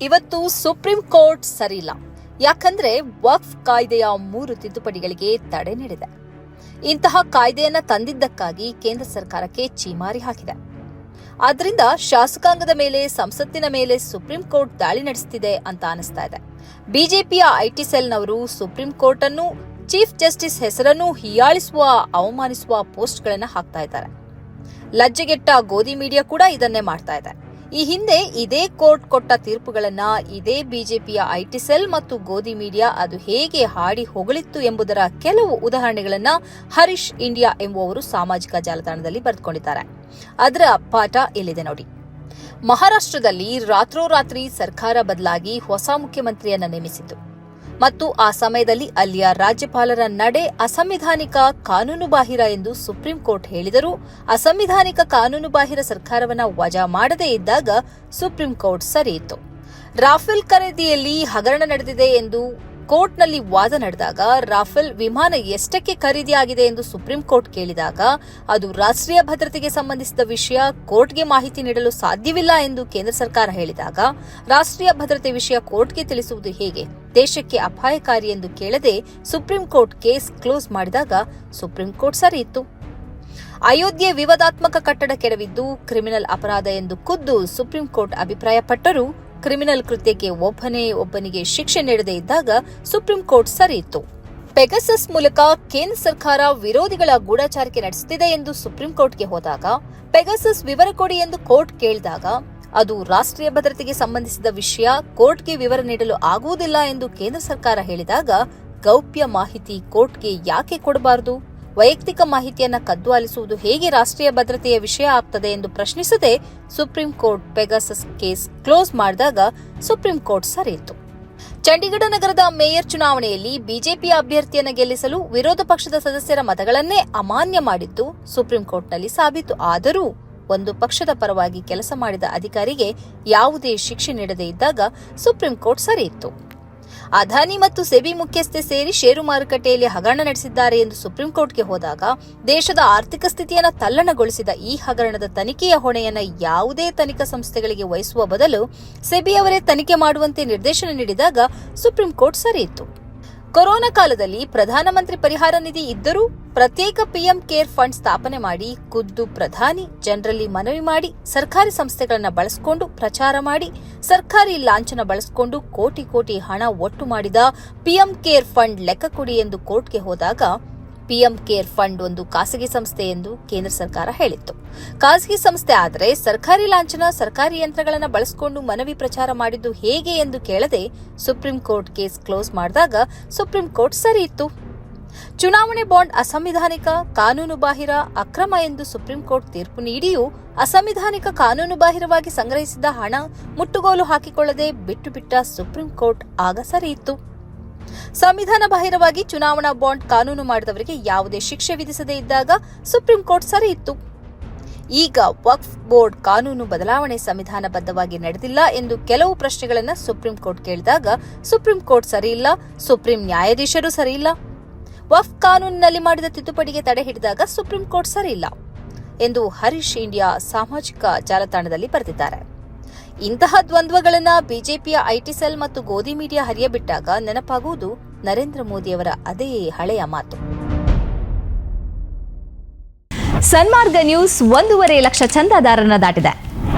ಇವತ್ತು supreme court ಸರಿಯಿಲ್ಲ. ಯಾಕಂದ್ರೆ ವಕ್ಫ್ ಕಾಯ್ದೆಯ ಮೂರು ತಿದ್ದುಪಡಿಗಳಿಗೆ ತಡೆ ನೀಡಿದೆ. ಇಂತಹ ಕಾಯ್ದೆಯನ್ನ ತಂದಿದ್ದಕ್ಕಾಗಿ ಕೇಂದ್ರ ಸರ್ಕಾರಕ್ಕೆ ಚೀಮಾರಿ ಹಾಕಿದೆ. ಆದ್ರಿಂದ ಶಾಸಕಾಂಗದ ಮೇಲೆ, ಸಂಸತ್ತಿನ ಮೇಲೆ ಸುಪ್ರೀಂ ಕೋರ್ಟ್ ದಾಳಿ ನಡೆಸುತ್ತಿದೆ ಅಂತ ಅನಿಸ್ತಾ ಇದೆ. ಬಿಜೆಪಿಯ ಐಟಿ ಸೆಲ್ನವರು ಸುಪ್ರೀಂ ಕೋರ್ಟ್ ಅನ್ನು ಚೀಫ್ ಜಸ್ಟಿಸ್ ಹೆಸರನ್ನು ಹೀಯಾಳಿಸುವ, ಅವಮಾನಿಸುವ ಪೋಸ್ಟ್ಗಳನ್ನು ಹಾಕ್ತಾ ಇದ್ದಾರೆ. ಲಜ್ಜೆಗೆಟ್ಟ ಗೋಧಿ ಮೀಡಿಯಾ ಕೂಡ ಇದನ್ನೇ ಮಾಡ್ತಾ ಇದೆ. ಈ ಹಿಂದೆ ಇದೇ ಕೋರ್ಟ್ ಕೊಟ್ಟ ತೀರ್ಪುಗಳನ್ನ ಇದೇ ಬಿಜೆಪಿಯ ಐಟಿ ಸೆಲ್ ಮತ್ತು ಗೋಧಿ ಮೀಡಿಯಾ ಅದು ಹೇಗೆ ಹಾಡಿ ಹೊಗಳಿತ್ತು ಎಂಬುದರ ಕೆಲವು ಉದಾಹರಣೆಗಳನ್ನ ಹರೀಶ್ ಇಂಡಿಯಾ ಎಂಬುವವರು ಸಾಮಾಜಿಕ ಜಾಲತಾಣದಲ್ಲಿ ಬರೆದುಕೊಂಡಿದ್ದಾರೆ. ಅದರ ಪಾಠ ಇಲ್ಲಿದೆ ನೋಡಿ. ಮಹಾರಾಷ್ಟ್ರದಲ್ಲಿ ರಾತ್ರೋರಾತ್ರಿ ಸರ್ಕಾರ ಬದಲಾಗಿ ಹೊಸ ಮುಖ್ಯಮಂತ್ರಿಯನ್ನ ನೇಮಿಸಿತು ಮತ್ತು ಆ ಸಮಯದಲ್ಲಿ ಅಲ್ಲಿಯ ರಾಜ್ಯಪಾಲರ ನಡೆ ಅಸಂವಿಧಾನಿಕ ಕಾನೂನುಬಾಹಿರ ಎಂದು ಸುಪ್ರೀಂ ಕೋರ್ಟ್ ಹೇಳಿದರು. ಅಸಂವಿಧಾನಿಕ ಕಾನೂನುಬಾಹಿರ ಸರ್ಕಾರವನ್ನ ವಜಾ ಮಾಡದೇ ಇದ್ದಾಗ ಸುಪ್ರೀಂ ಕೋರ್ಟ್ ಸರಿಯಿತು ರಾಫೆಲ್ ಖರೀದಿಯಲ್ಲಿ ಹಗರಣ ನಡೆದಿದೆ ಎಂದು ಕೋರ್ಟ್ನಲ್ಲಿ ವಾದ ನಡೆದಾಗ ರಾಫೆಲ್ ವಿಮಾನ ಎಷ್ಟಕ್ಕೆ ಖರೀದಿಯಾಗಿದೆ ಎಂದು ಸುಪ್ರೀಂ ಕೋರ್ಟ್ ಕೇಳಿದಾಗ, ಅದು ರಾಷ್ಟ್ರೀಯ ಭದ್ರತೆಗೆ ಸಂಬಂಧಿಸಿದ ವಿಷಯ, ಕೋರ್ಟ್ಗೆ ಮಾಹಿತಿ ನೀಡಲು ಸಾಧ್ಯವಿಲ್ಲ ಎಂದು ಕೇಂದ್ರ ಸರ್ಕಾರ ಹೇಳಿದಾಗ, ರಾಷ್ಟ್ರೀಯ ಭದ್ರತೆ ವಿಷಯ ಕೋರ್ಟ್ಗೆ ತಿಳಿಸುವುದು ಹೇಗೆ? ದೇಶಕ್ಕೆ ಅಪಾಯಕಾರಿ ಎಂದು ಕೇಳದೆ ಸುಪ್ರೀಂ ಕೋರ್ಟ್ ಕೇಸ್ ಕ್ಲೋಸ್ ಮಾಡಿದಾಗ ಸುಪ್ರೀಂ ಕೋರ್ಟ್ ಸರಿ ಇತ್ತು ಅಯೋಧ್ಯೆ ವಿವಾದಾತ್ಮಕ ಕಟ್ಟಡ ಕೆಡವಿದ್ದು, ಕ್ರಿಮಿನಲ್ ಅಪರಾಧ ಎಂದು ಖುದ್ದು ಸುಪ್ರೀಂ ಕೋರ್ಟ್ ಅಭಿಪ್ರಾಯಪಟ್ಟರೂ ಕ್ರಿಮಿನಲ್ ಕೃತ್ಯಕ್ಕೆ ಒಬ್ಬನೇ ಒಬ್ಬನಿಗೆ ಶಿಕ್ಷೆ ನೀಡದೇ ಇದ್ದಾಗ ಸುಪ್ರೀಂ ಕೋರ್ಟ್ ಸರಿ ಇತ್ತು. ಪೆಗಸಸ್ ಮೂಲಕ ಕೇಂದ್ರ ಸರ್ಕಾರ ವಿರೋಧಿಗಳ ಗೂಢಚಾರಿಕೆ ನಡೆಸುತ್ತಿದೆ ಎಂದು ಸುಪ್ರೀಂ ಕೋರ್ಟ್ಗೆ ಹೋದಾಗ, ಪೆಗಸಸ್ ವಿವರ ಕೊಡಿ ಎಂದು ಕೋರ್ಟ್ ಕೇಳಿದಾಗ, ಅದು ರಾಷ್ಟ್ರೀಯ ಭದ್ರತೆಗೆ ಸಂಬಂಧಿಸಿದ ವಿಷಯ, ಕೋರ್ಟ್ಗೆ ವಿವರ ನೀಡಲು ಆಗುವುದಿಲ್ಲ ಎಂದು ಕೇಂದ್ರ ಸರ್ಕಾರ ಹೇಳಿದಾಗ ಗೌಪ್ಯ ಮಾಹಿತಿ ಕೋರ್ಟ್ಗೆ ಯಾಕೆ ಕೊಡಬಾರದು? ವೈಯಕ್ತಿಕ ಮಾಹಿತಿಯನ್ನು ಕದ್ದು ಆಲಿಸುವುದು ಹೇಗೆ ರಾಷ್ಟ್ರೀಯ ಭದ್ರತೆಯ ವಿಷಯ ಆಗ್ತದೆ ಎಂದು ಪ್ರಶ್ನಿಸದೆ supreme court Pegasus case close ಮಾಡಿದಾಗ ಸುಪ್ರೀಂ ಕೋರ್ಟ್ ಸರಿಯಿತು ಚಂಡೀಗಢ ನಗರದ ಮೇಯರ್ ಚುನಾವಣೆಯಲ್ಲಿ ಬಿಜೆಪಿ ಅಭ್ಯರ್ಥಿಯನ್ನು ಗೆಲ್ಲಿಸಲು ವಿರೋಧ ಪಕ್ಷದ ಸದಸ್ಯರ ಮತಗಳನ್ನೇ ಅಮಾನ್ಯ ಮಾಡಿದ್ದು ಸುಪ್ರೀಂ ಕೋರ್ಟ್ನಲ್ಲಿ ಸಾಬೀತು. ಆದರೂ ಒಂದು ಪಕ್ಷದ ಪರವಾಗಿ ಕೆಲಸ ಮಾಡಿದ ಅಧಿಕಾರಿಗೆ ಯಾವುದೇ ಶಿಕ್ಷೆ ನೀಡದೇ ಇದ್ದಾಗ ಸುಪ್ರೀಂ ಕೋರ್ಟ್ ಸರಿಯಿತ್ತು ಅದಾನಿ ಮತ್ತು ಸೆಬಿ ಮುಖ್ಯಸ್ಥೆ ಸೇರಿ ಷೇರು ಮಾರುಕಟ್ಟೆಯಲ್ಲಿ ಹಗರಣ ನಡೆಸಿದ್ದಾರೆ ಎಂದು ಸುಪ್ರೀಂ ಕೋರ್ಟ್ಗೆ ಹೋದಾಗ ದೇಶದ ಆರ್ಥಿಕ ಸ್ಥಿತಿಯನ್ನು ತಲ್ಲಣಗೊಳಿಸಿದ ಈ ಹಗರಣದ ತನಿಖೆಯ ಹೊಣೆಯನ್ನು ಯಾವುದೇ ತನಿಖಾ ಸಂಸ್ಥೆಗಳಿಗೆ ವಹಿಸುವ ಬದಲು ಸೆಬಿ ಅವರೇ ತನಿಖೆ ಮಾಡುವಂತೆ ನಿರ್ದೇಶನ ನೀಡಿದಾಗ ಸುಪ್ರೀಂ ಕೋರ್ಟ್ ಸರಿಯಿತ್ತು ಕೊರೋನಾ ಕಾಲದಲ್ಲಿ ಪ್ರಧಾನಮಂತ್ರಿ ಪರಿಹಾರ ನಿಧಿ ಇದ್ದರೂ ಪ್ರತ್ಯೇಕ ಪಿಎಂ ಕೇರ್ ಫಂಡ್ ಸ್ಥಾಪನೆ ಮಾಡಿ ಖುದ್ದು ಪ್ರಧಾನಿ, ಜನರಲ್ಲಿ ಮನವಿ ಮಾಡಿ ಸರ್ಕಾರಿ ಸಂಸ್ಥೆಗಳನ್ನು ಬಳಸಿಕೊಂಡು ಪ್ರಚಾರ ಮಾಡಿ, ಸರ್ಕಾರಿ ಲಾಂಛನ ಬಳಸಿಕೊಂಡು ಕೋಟಿ ಕೋಟಿ ಹಣ ಒಟ್ಟು ಮಾಡಿದ ಪಿಎಂ ಕೇರ್ ಫಂಡ್ ಲೆಕ್ಕ ಕೊಡಿ ಎಂದು ಕೋರ್ಟ್ಗೆ ಹೋದಾಗ ಪಿಎಂ ಕೇರ್ ಫಂಡ್ ಒಂದು ಖಾಸಗಿ ಸಂಸ್ಥೆ ಎಂದು ಕೇಂದ್ರ ಸರ್ಕಾರ ಹೇಳಿತ್ತು. ಖಾಸಗಿ ಸಂಸ್ಥೆ ಆದರೆ ಸರ್ಕಾರಿ ಲಾಂಛನ, ಸರ್ಕಾರಿ ಯಂತ್ರಗಳನ್ನು ಬಳಸಿಕೊಂಡು ಮನವಿ ಪ್ರಚಾರ ಮಾಡಿದ್ದು ಹೇಗೆ ಎಂದು ಕೇಳದೆ ಸುಪ್ರೀಂ ಕೋರ್ಟ್ ಕೇಸ್ ಕ್ಲೋಸ್ ಮಾಡಿದಾಗ ಸುಪ್ರೀಂ ಕೋರ್ಟ್ ಸರಿ ಇತ್ತು. ಚುನಾವಣೆ ಬಾಂಡ್ ಅಸಂವಿಧಾನಿಕ ಕಾನೂನುಬಾಹಿರ ಅಕ್ರಮ ಎಂದು ಸುಪ್ರೀಂ ಕೋರ್ಟ್ ತೀರ್ಪು ನೀಡಿಯೂ ಅಸಂವಿಧಾನಿಕ ಕಾನೂನುಬಾಹಿರವಾಗಿ ಸಂಗ್ರಹಿಸಿದ ಹಣ ಮುಟ್ಟುಗೋಲು ಹಾಕಿಕೊಳ್ಳದೆ ಬಿಟ್ಟು ಬಿಟ್ಟ ಸುಪ್ರೀಂ ಕೋರ್ಟ್ ಆಗ ಸರಿ ಇತ್ತು ಸಂವಿಧಾನ ಬಾಹಿರವಾಗಿ ಚುನಾವಣಾ ಬಾಂಡ್ ಕಾನೂನು ಮಾಡಿದವರಿಗೆ ಯಾವುದೇ ಶಿಕ್ಷೆ ವಿಧಿಸದೇ ಇದ್ದಾಗ ಸುಪ್ರೀಂ ಕೋರ್ಟ್ ಸರಿ ಇತ್ತು ಈಗ ವಕ್ಫ್ ಬೋರ್ಡ್ ಕಾನೂನು ಬದಲಾವಣೆ ಸಂವಿಧಾನಬದ್ಧವಾಗಿ ನಡೆದಿಲ್ಲ ಎಂದು ಕೆಲವು ಪ್ರಶ್ನೆಗಳನ್ನು ಸುಪ್ರೀಂ ಕೋರ್ಟ್ ಕೇಳಿದಾಗ ಸುಪ್ರೀಂ ಕೋರ್ಟ್ ಸರಿಯಿಲ್ಲ, ಸುಪ್ರೀಂ ನ್ಯಾಯಾಧೀಶರು ಸರಿಯಿಲ್ಲ. ವಫ್ ಕಾನೂನಿನಲ್ಲಿ ಮಾಡಿದ ತಿದ್ದುಪಡಿಗೆ ತಡೆ ಹಿಡಿದಾಗ ಸುಪ್ರೀಂ ಕೋರ್ಟ್ ಸರಿಯಿಲ್ಲ ಎಂದು ಹರೀಶ್ ಇಂಡಿಯಾ ಸಾಮಾಜಿಕ ಜಾಲತಾಣದಲ್ಲಿ ಬರೆದಿದ್ದಾರೆ. ಇಂತಹ ದ್ವಂದ್ವಗಳನ್ನ ಬಿಜೆಪಿಯ ಐಟಿ ಸೆಲ್ ಮತ್ತು ಗೋಧಿ ಮೀಡಿಯಾ ಹರಿಯಬಿಟ್ಟಾಗ ನೆನಪಾಗುವುದು ನರೇಂದ್ರ ಮೋದಿಯವರ ಅದೇ ಹಳೆಯ ಮಾತು. ಸನ್ಮಾರ್ಗ ನ್ಯೂಸ್ ಒಂದೂವರೆ ಲಕ್ಷ ಚಂದಾದಾರರನ್ನ ದಾಟಿದೆ.